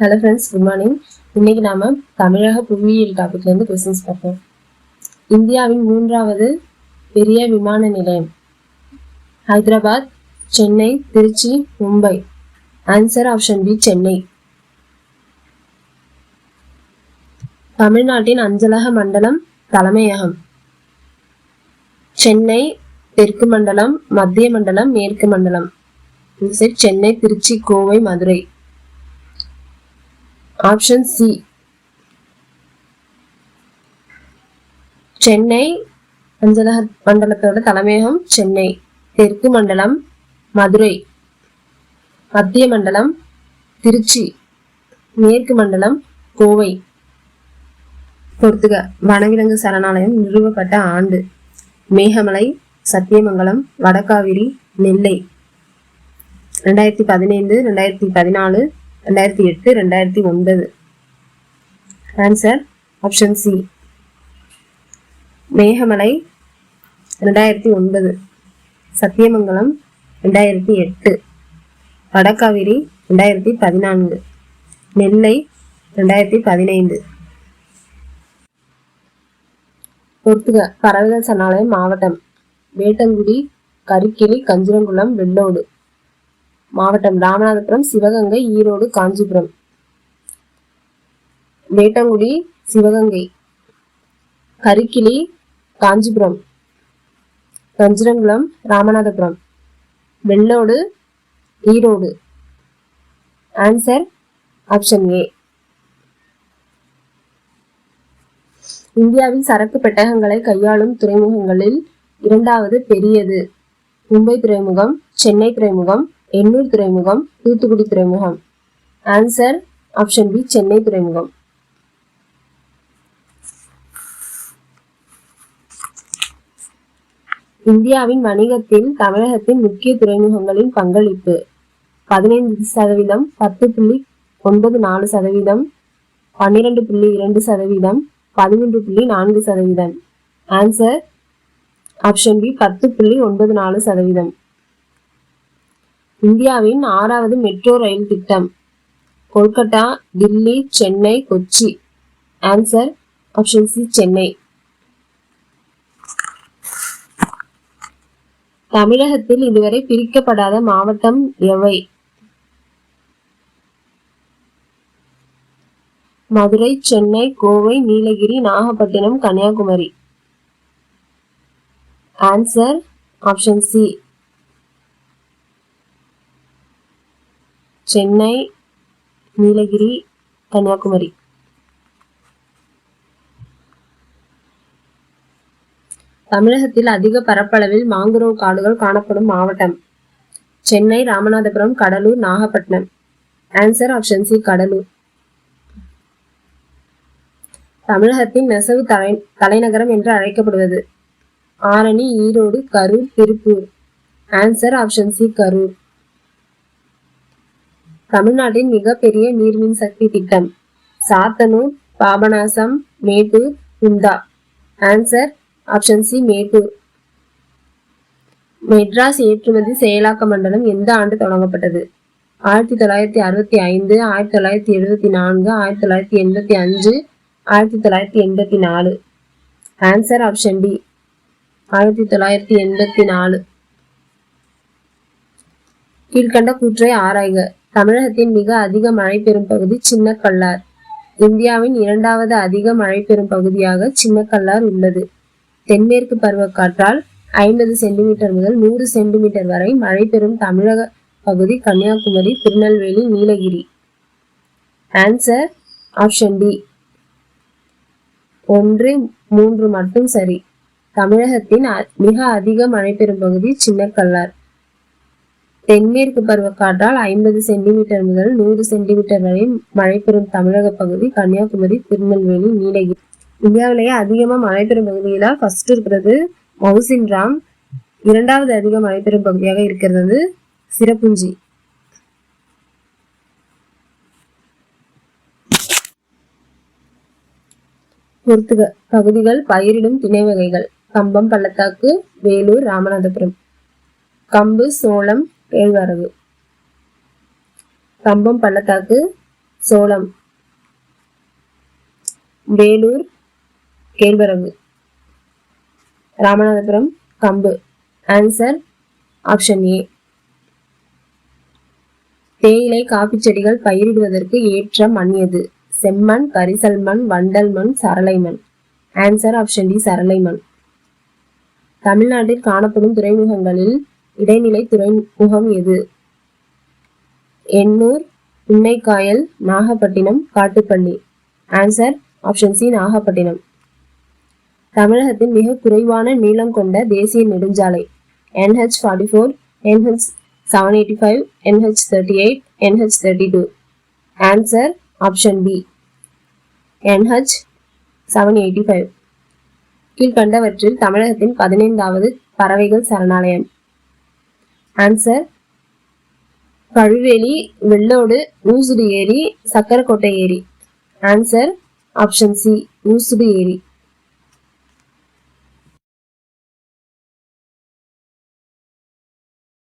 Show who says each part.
Speaker 1: Hello friends good morning இன்னைக்கு நாம தமிழக புவியியல் டாபிக்ல இருந்து கொஸ்டின்ஸ் பார்ப்போம். இந்தியாவின் மூன்றாவது பெரிய விமான நிலையம். Hyderabad Chennai Trichy Mumbai. Answer option B Chennai. தமிழ்நாட்டின் அஞ்சலக மண்டலம் தலைமையகம். சென்னை தெற்கு மண்டலம் மத்திய மண்டலம் மேற்கு மண்டலம். இந்த side Chennai Trichy Kovai Madurai. Option C Chennai அஞ்சலக மண்டலத்தோட தலைமையகம் சென்னை தெற்கு மண்டலம் மதுரை. மத்திய மண்டலம் திருச்சி. மேற்கு மண்டலம் கோவை. பொறுத்துக. வனவிலங்கு சரணாலயம் நிறுவப்பட்ட ஆண்டு. மேகமலை சத்தியமங்கலம் வடகாவிரி நெல்லை. ரெண்டாயிரத்தி பதினைந்து ரெண்டாயிரத்தி பதினாலு ரெண்டாயிரத்தி எட்டு ரெண்டாயிரத்தி ஒன்பது. ஆன்சர் ஆப்ஷன் சி மேகமலை ரெண்டாயிரத்தி ஒன்பது. சத்தியமங்கலம் ரெண்டாயிரத்தி எட்டு. வடகாவிரி ரெண்டாயிரத்தி பதினான்கு. நெல்லை ரெண்டாயிரத்தி பதினைந்து. பொறுத்துக பறவைகள் சரணாலயம் மாவட்டம். வேட்டங்குடி கருக்கிளி கஞ்சிரங்குளம் வெள்ளோடு. மாவட்டம் Ramanathapuram Sivaganga Erode Kanchipuram. Vettangudi Sivaganga. Karikkili Kanchipuram. Kanjirankulam Ramanathapuram. Vellode Erode. Answer option A இந்தியாவில் சரக்கு பெட்டகங்களை கையாளும் துறைமுகங்களில் இரண்டாவது பெரியது. மும்பை துறைமுகம் சென்னை துறைமுகம் எண்ணூர் துறைமுகம் தூத்துக்குடி துறைமுகம். ஆன்சர் ஆப்ஷன் பி சென்னை துறைமுகம். இந்தியாவின் வணிகத்தில் தமிழகத்தின் முக்கிய துறைமுகங்களின் பங்களிப்பு. பதினைந்து சதவீதம் பத்து புள்ளி ஒன்பது நாலு சதவீதம் பன்னிரண்டு புள்ளி இரண்டு சதவீதம் பதிமூன்று புள்ளி நான்கு சதவீதம். ஆன்சர் ஆப்ஷன் பி பத்து புள்ளி ஒன்பது நாலு சதவீதம். இந்தியாவின் ஆறாவது மெட்ரோ ரயில் திட்டம். Kolkata Delhi Chennai Kochi. Answer option C Chennai. தமிழகத்தில் இதுவரை பிரிக்கப்படாத மாவட்டம் எவை? Madurai Chennai Kovai Nilgiri Nagapattinam Kanyakumari. Answer option C Chennai Nilgiri Kanyakumari. தமிழகத்தில் அதிக பரப்பளவில் மாங்குரோவ் காடுகள் காணப்படும் மாவட்டம். Chennai Ramanathapuram Cuddalore Nagapattinam. Answer option C Cuddalore. தமிழகத்தின் நெசவு தலை தலைநகரம் என்று அழைக்கப்படுவது. Arani Erode Karur Tiruppur. Answer option C Karur. தமிழ்நாட்டின் மிகப்பெரிய நீர்மின் சக்தி திட்டம். Sathanur Papanasam Mettur Kundah answer option C Mettur. Madras ஏற்றுமதி செயலாக்க மண்டலம் எந்த ஆண்டு தொடங்கப்பட்டது? ஆயிரத்தி தொள்ளாயிரத்தி அறுபத்தி ஐந்து ஆயிரத்தி தொள்ளாயிரத்தி எழுபத்தி நான்கு ஆயிரத்தி தொள்ளாயிரத்தி எண்பத்தி அஞ்சு ஆயிரத்தி தொள்ளாயிரத்தி எண்பத்தி நாலு. ஆன்சர் ஆப்ஷன் டி ஆயிரத்தி தொள்ளாயிரத்தி எண்பத்தி நாலு. கீழ்கண்ட கூற்றை ஆராய்க. தமிழகத்தின் மிக அதிக மழை பெறும் பகுதி சின்னக்கல்லார். இந்தியாவின் இரண்டாவது அதிக மழை பெறும் பகுதியாக சின்னக்கல்லார் உள்ளது. தென்மேற்கு பருவக்காற்றால் ஐம்பது சென்டிமீட்டர் முதல் நூறு சென்டிமீட்டர் வரை மழை பெறும் தமிழக பகுதி Kanyakumari Tirunelveli Nilgiri. Answer option D ஒன்று மூன்று மட்டும் சரி. தமிழகத்தின் மிக அதிக மழை பெறும் பகுதி சின்னக்கல்லார். தென்மேற்கு பருவக்காற்றால் ஐம்பது சென்டிமீட்டர் முதல் நூறு சென்டிமீட்டர் வரை மழை பெறும் தமிழக பகுதி கன்னியாகுமரி திருநெல்வேலி நீலகிரி. இந்தியாவிலேயே அதிகமா மழை பெறும் பகுதியில ஃபர்ஸ்ட் இருக்கிறது மவுசின் ராம். இரண்டாவது அதிக மழை பெறும் பகுதியாக இருக்கிறது வந்து சிறப்புஞ்சி. பொறுத்துக பகுதிகள் பயிரிடும் திணை வகைகள். கம்பம் பள்ளத்தாக்கு வேலூர் ராமநாதபுரம். கம்பு சோளம் கேழ்வரகு. கம்பம் பள்ளத்தாக்கு சோளம். வேலூர் கேழ்வரகு. ராமநாதபுரம் கம்பு. ஆன்சர் ஆப்ஷன் ஏ தேயிலை காஃபி செடிகள் பயிரிடுவதற்கு ஏற்ற மண் எது? செம்மண் கரிசல் மண் வண்டல் மண் சரளை மண். ஆன்சர் ஆப்ஷன் டி சரளை மண். தமிழ்நாட்டில் காணப்படும் துறைமுகங்களில் இடைநிலை துறைமுகம் எது? Ennore உன்னைக்காயல் Nagapattinam Kattupalli. Answer option C Nagapattinam. தமிழகத்தின் மிக குறைவான நீளம் கொண்ட தேசிய நெடுஞ்சாலை. NH forty four NH seven eighty five NH thirty eight NH thirty two answer option B NH seven eighty five கீழ்கண்டவற்றில் தமிழகத்தின் பதினைந்தாவது பறவைகள் சரணாலயம். ஆன்சர் கழுவேலி வெள்ளோடு ஊசுடு ஏரி சக்கரக்கோட்டை ஏரி. ஆன்சர் ஆப்ஷன் சி ஊசுடு ஏரி.